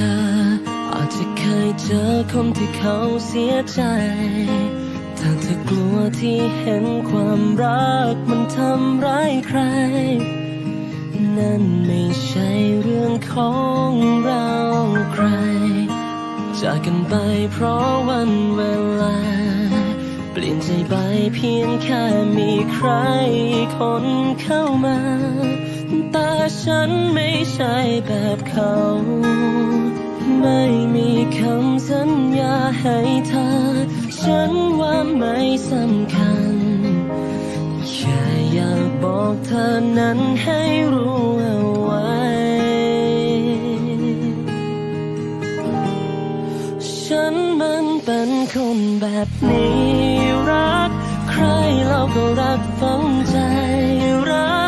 อ อาจจะเคยเจอคนที่เขาเสียใจแต่เธอกลัวที่เห็นความรักมันทำร้ายใคร นั่นไม่ใช่เรื่องของเราใคร จากกันไปเพราะวันเวลา เปลี่ยนใจไปเพียงแค่มีใครคนเข้ามา แต่ฉันไม่ใช่แบบเขา ไม่มีคำสัญญาให้เธอ ฉันว่าไม่สำคัญ แค่อยากบอกเธอนั้นให้รู้เอาไว้ ฉันมันเป็นคนแบบนี้รัก ใครเราก็รักฝังใจรัก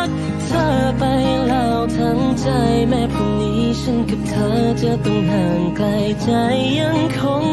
ใจแม้พรุ่งนี้ฉันกับเธอจะต้องห่างไกลใจยังคง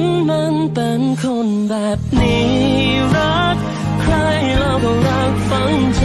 นมันเป็นคนแบบนี้ รักใครเราก็รักฝังใจ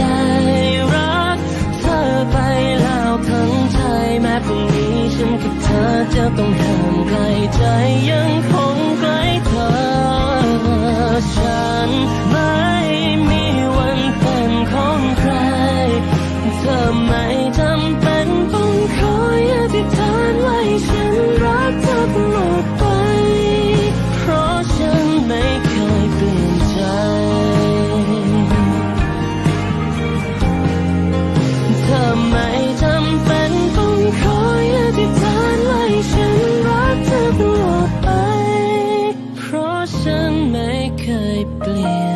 อต